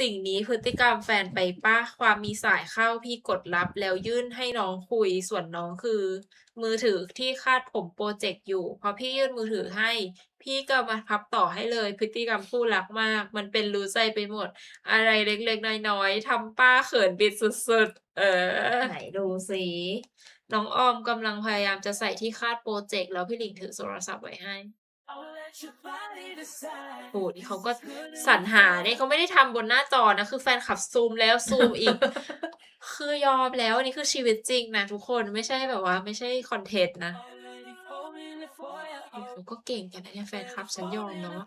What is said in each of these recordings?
สิ่งนี้พฤติกรรมแฟนไปป้าความมีสายเข้าพี่กดรับแล้วยื่นให้น้องคุยส่วนน้องคือ มือถือที่คาดผมโปรเจกต์อยู่พอพี่ยื่นมือถือให้ พี่ก็มาพับต่อให้เลย พฤติกรรมคู่รักมาก มันเป็นรู้ใจไปหมด อะไรเล็กๆน้อยๆทำป้าเขินบิดสุดๆ เออ ไหนดูสิน้องออมกำลังพยายามจะใส่ที่คาดโปรเจกต์แล้วพี่หลิงถือโทรศัพท์ไว้ให้ โหนี่เขาก็สรรหาเนี่ยเขาไม่ได้ทำบนหน้าจอนะ คือแฟนคลับซูมแล้วซูมอีก คือยอมแล้วอันนี้คือชีวิตจริงนะทุกคนไม่ใช่แบบว่า ไม่ใช่คอนเทนต์นะเขาก็เก่งกันนะเนี่ยแฟนคลับฉันยอมเนาะ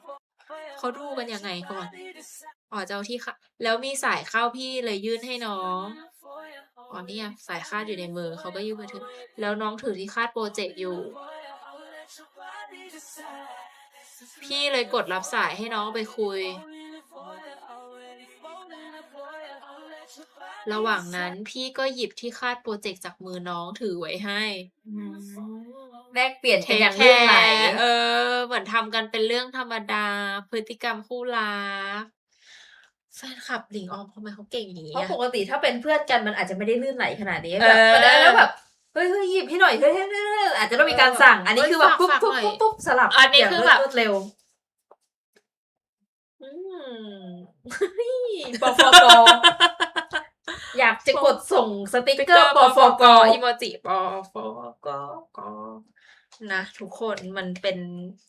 เขาดูกันยังไงก่อน อ๋อเจ้าที่ค่ะ แล้วมีสายเข้าพี่เลยยื่นให้น้อง อ๋อเนี่ยสายคาดอยู่ในมือเขาก็ยื่นมาถือ แล้วน้องถือที่คาดโปรเจกต์อยู่ พี่เลยกดรับสายให้น้องไปคุย ระหว่างนั้นพี่ก็หยิบที่คาดโปรเจกต์จากมือน้องถือไว้ให้แลกเปลี่ยนเทกันอย่างแคลื่นไหลร์เออ เหมือนทำกันเป็นเรื่องธรรมดา พฤติกรรมคู่รักแฟนคลับหลิงออมทำไมเขาเก่งอย่างนี้เพราะอะปกติถ้าเป็นเพื่อนกันมันอาจจะไม่ได้ลื่นไหลขนาดนี้เอแบบอมันแล้วแบบเฮ้ ยิบให้หน่อยเฮ้ยเฮ้ยเฮ้ยเฮ้ยอาจจะต้องมีการสั่ง อันนี้คือแบบปุ๊บปุ๊บปุ๊บปุ๊บสลับอันนี้ย่างคือแบบรวดเร็วอืมปฟกอยากจะกดส่งสติกเกอร์ปฟกอีโมจิปฟกกนะทุกคนมันเป็น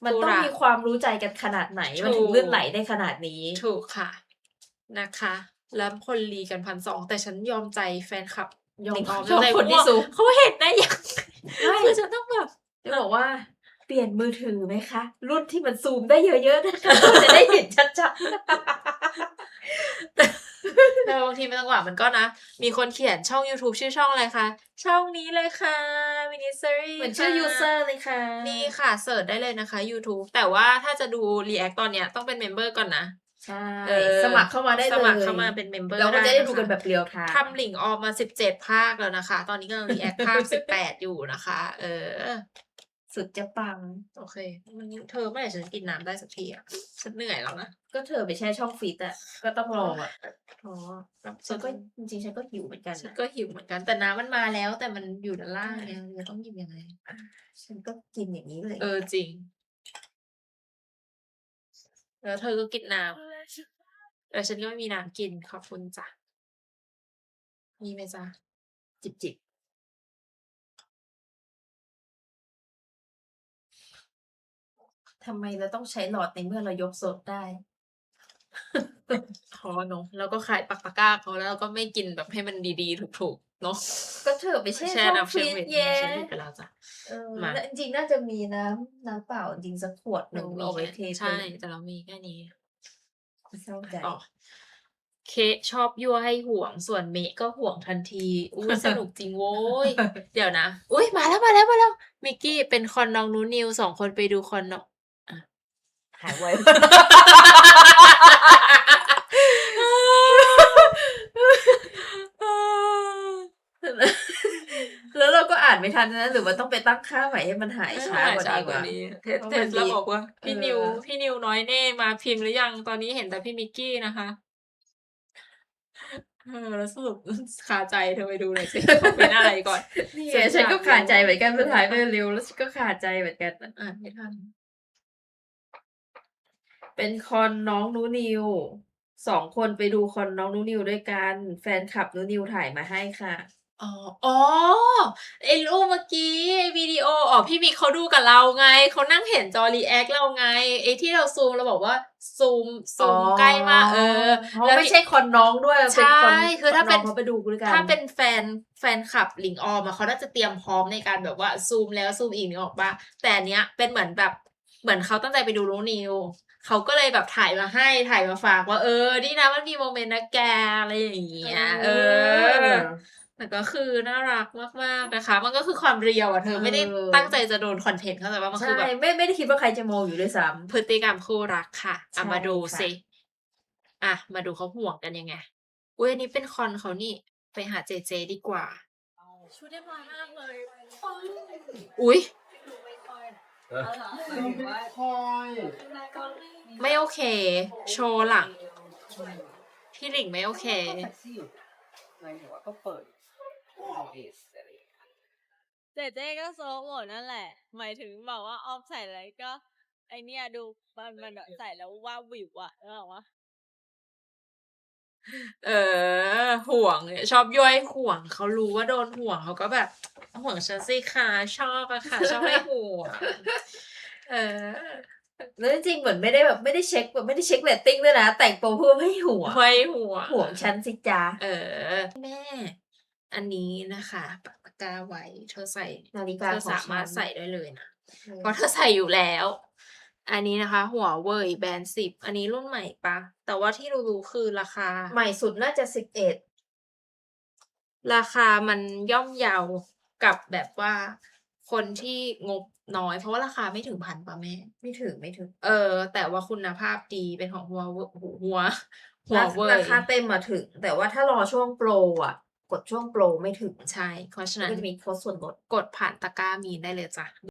มันต้องมีความรู้ใจกันขนาดไหน มันถึงกลื่นไหลได้ขนาดนี้ ถูกค่ะนะคะ แล้วคนรีกันพันสองแต่ฉันยอมใจแฟนคลับ ยอมหลิงออมยอมใจคนที่ว่าซูมเขาเห็นได้ยังใช่คือฉันต้องแบบจะบอกว่าเปลี่ยนมือถือไหมคะ รุ่นที่มันซูมได้เยอะๆนะคะจะได้เห็นชัดแต่บางทีมันจังหวะมันก็นะ มีคนเขียนช่อง YouTube ชื่อช่องอะไรคะช่องนี้เลยค่ะ m i n i s e r y ๆเหมือนชื่อ user เลยค่ะ นี่ค่ะเสิร์ชได้เลยนะคะ YouTube แต่ว่าถ้าจะดู React ตอนเนี้ยต้องเป็นเมมเบอร์ก่อนนะ ใช่เออสมัครเข้ามาได้เลยสมัครเข้ามาเป็นเมมเบอร์เราก็จะได้นคดูกันแบบเรียวไทม์ทำหลิงออกมาสิบเจ็ดภาคแล้วนะคะ ตอนนี้กำลัง React ภาคสิบแปดอยู่นะคะ เออ สุดจะปัง โอเคมันเธอเมื่อไหร่ฉันจะกินน้ำได้สักทีอะฉันเหนื่อยแล้วนะ ก็เธอไปแช่ช่องฟีดอะก็ต้องรออะอ๋อแล้วฉันก็จริงๆฉันก็หิวเหมือนกันฉันนะก็หิวเหมือนกันแต่น้ำมันมาแล้ว แต่มันอยู่ด้านล่างไงเราต้องหยิบยังไงฉันก็กินอย่างนี้เลย เออจริง แล้วเธอก็กินน้ำ แต่ฉันก็ไม่มีน้ำกินขอบคุณจ้ะ มีไหมจ๊ะ จิบจิบทำไมเราต้องใช้หลอดในเมื่อเรายกสดได้ท้อเนอะแล้วก็ขายปักตะกร้าเขาแล้วเราก็ไม่กินแบบให้มันดีๆ ถูกๆ เนอะก็เธอไปแช่แช่ช่องน้ำฟเชื่รีอมซเวทเย้ฉันหยิบไปแล้วจ้ะ เออมา แล้วจริงๆ น่าจะมีน้ำน้ำเปล่าจริงสักขวดหนึ่งมีเอาไว้เทแค่ใช่ แต่เรามีแค่นี้ เศร้าใจต่อเคกชอบยั่วให้ห่วงส่วนเมะก็ห่วงทันทีอุ้ยสนุกจริงโว้ย เดี๋ยวนะ อุ้ยมาแล้วมาแล้วมาแล้ว มิกกี้เป็นคอนน้องนูนิวสองคนไปดูคอนน้อง หายไวแล้ว เราก็อ่านไม่ทันนะหรือว่าต้องไปตั้งค่าใหม่ให้มันหายช้ากว่านี้วะเทสเพราะเทมัสนแล้วมีบอกว่า พี่นิวเออพี่นิวน้อยแน่มาพิมพ์หรือยังตอนนี้เห็นแต่พี่มิกกี้นะคะเออแล้วสรุปคาใจเธอไปดูหน่อยสิเขาเป็นอะไรก่อนนี่ไงฉันก็ขาดใจเหมือนกันสุดท้ายไปเร็วแล้วฉันก็ขาดใจเหมือนกันนะอ่านไม่ทันเป็นคอนน้องนูนิวสองคนไปดูคอนน้องนูนิวด้วยกัน แฟนคลับนูนิวถ่ายมาให้ค่ะ อ๋อ อ๋อ ไอ้รูปเมื่อกี้ ไอ้วิดีโอ อ๋อ พี่มิกเขาดูกับเราไง เขานั่งเห็นจอรีแอคเราไง ไอ้ที่เราซูม เราบอกว่าซูมซูมใกล้มาก เออเพราะแล้วไม่ใช่คอนน้องด้วยเป็นใช่คนคือถ้าเป็นองเขาไปดูด้วยกัน ถ้าเป็นแฟน แฟนคลับหลิงออมอะเขาน่าจะเตรียมพร้อมในการแบบว่าซูมแล้วซูมอีกนึกออกปะแต่อันเนี้ยเป็นเหมือนแบบ เหมือนเขาตั้งใจไปดูรู้นิว เขาก็เลยแบบถ่ายมาให้ ถ่ายมาฝากว่า เออ นี่นะมันมีโมเมนต์นะแก อะไรอย่างเงี้ย เออ แต่ก็คือน่ารักมากๆนะคะ มันก็คือความเรียวอะเธอไม่ได้เออตั้งใจจะโดนคอนเทนต์เข้าใจว่ามันใช่คือแบบไม่ไม่ได้คิดว่าใครจะโมอยู่ด้วยซ้พฤติกรรมคู่รักค่ะอะใช่มาดูค่ะสิอะมาดูเขาห่วงกันยังไงอุ้ยอันนี้เป็นคอนเขานี่ไปหาเจเจดีกว่าชุดเรียบร้อยมากเลยอุ้ยคอยไม่โอเค โชว์หลัง พี่หลิงไม่โอเคก็เซ็กซี่อยู่นะหมายถึงว่าก็เปิดโอ เอสอะไรอย่างเงี้ยเจ๊เจ๊ก็โซกหมดนั่นแหละ หมายถึงบอกว่าออฟใส่อะไรก็ ไอเนี้ยดูมันมันแบบใส่แล้วว่าบวิวอะนึกออกปะเออ ห่วงเนี่ยชอบย่อยห่วงเขารู้ว่าโดนห่วงเขาก็แบบห่วงฉันสิค่ะชอบอะค่ะชอบให้ห่วงเออแล้วจริงๆเหมือนไม่ได้แบบไม่ได้เช็คแบบไม่ได้เช็คเรตติ้งด้วยนะ แต่งตัวเพื่อไม่หัวให้ห่วงห่วงฉันสิจ้าเออ แม่ อันนี้นะคะปากกาไว้ เธอใส่นาฬิเธกาอของสามารถฉันใส่ได้เลยนะเออเพราะเธอใส่อยู่แล้ว อันนี้นะคะหัวเว่ยแบรนด์สิบอันนี้รุ่นใหม่ปะ แต่ว่าที่รู้ๆคือราคา ใหม่สุดน่าจะสิบเอ็ดราคามันย่อมเยาวกับแบบว่าคนที่งบน้อย เพราะว่าราคาไม่ถึงพันป่ะแม่ ไม่ถึงไม่ถึง เออ แต่ว่าคุณภาพดีเป็นของหัวเว่ยหัวหัวราเว่ยราคาเต็มมาถึง แต่ว่าถ้ารอช่วงโปรอะ กดช่วงโปรไม่ถึง ใช่ เพราะฉะก็นั้นจะมีโค้ดส่วนลดกดผ่านตะกร้ามีนได้เลยจ้ะ